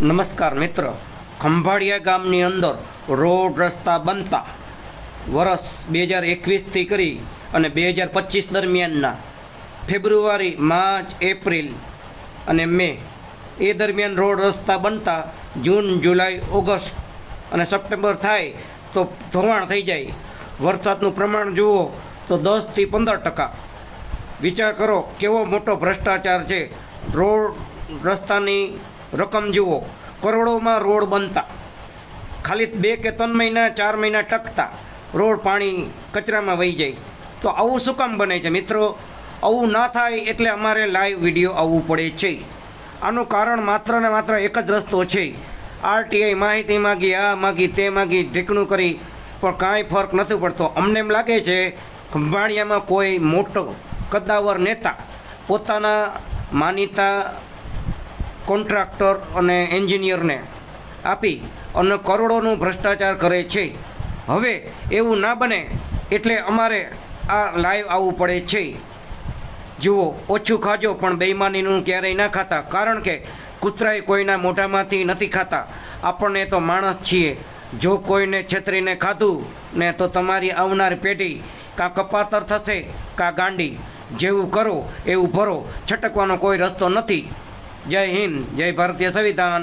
નમસ્કાર મિત્ર. ખંભાળિયા ગામની અંદર રોડ રસ્તા બનતા વર્ષ બે હજાર એકવીસથી કરી અને બે હજાર પચીસ દરમિયાનના ફેબ્રુઆરી, માર્ચ, એપ્રિલ અને મે એ દરમિયાન રોડ રસ્તા બનતા જૂન, જુલાઈ, ઓગસ્ટ અને સપ્ટેમ્બર થાય તો ધોવાણ થઈ જાય. વરસાદનું પ્રમાણ જુઓ તો દસથી પંદર ટકા. વિચાર કરો કેવો મોટો ભ્રષ્ટાચાર છે. રોડ રસ્તાની રકમ જુઓ. કરોડોમાં રોડ બનતા. ખાલી બે કે ત્રણ મહિના, ચાર મહિના ટકતા. રોડ પાણી કચરામાં વહી જાય. તો આવું શું કામ બને છે મિત્રો? આવું ના થાય એટલે અમારે લાઈવ વીડિયો આવવું પડે છે. આનું કારણ માત્ર ને માત્ર એક જ રસ્તો છે. આરટીઆઈ માહિતી માગી, આ માગી, તે માગી, ઢીકણું કરી. પણ કાંઈ ફરક નથી પડતો. અમને એમ લાગે છે, ખંભાળિયામાં કોઈ મોટો કદાવર નેતા પોતાના માનીતા કોન્ટ્રાક્ટર અને એન્જિનિયરને આપી અને કરોડોનું ભ્રષ્ટાચાર કરે છે. હવે એવું ના બને એટલે અમારે આ લાઈવ આવવું પડે છે. જુઓ, ઓછું ખાજો પણ બેઈમાનીનું ક્યારેય ના ખાતા, કારણ કે કૂતરાએ કોઈના મોઢામાંથી નથી ખાતા. આપણને તો માણસ છીએ. જો કોઈને છેતરીને ખાધું ને તો તમારી આવનાર પેઢી કાં કપાતર થશે, કાં ગાંડી. જેવું કરો, એવું ભરો. છટકવાનો કોઈ રસ્તો નથી. જય હિન્દ જય ભારતીય સંવિધાન.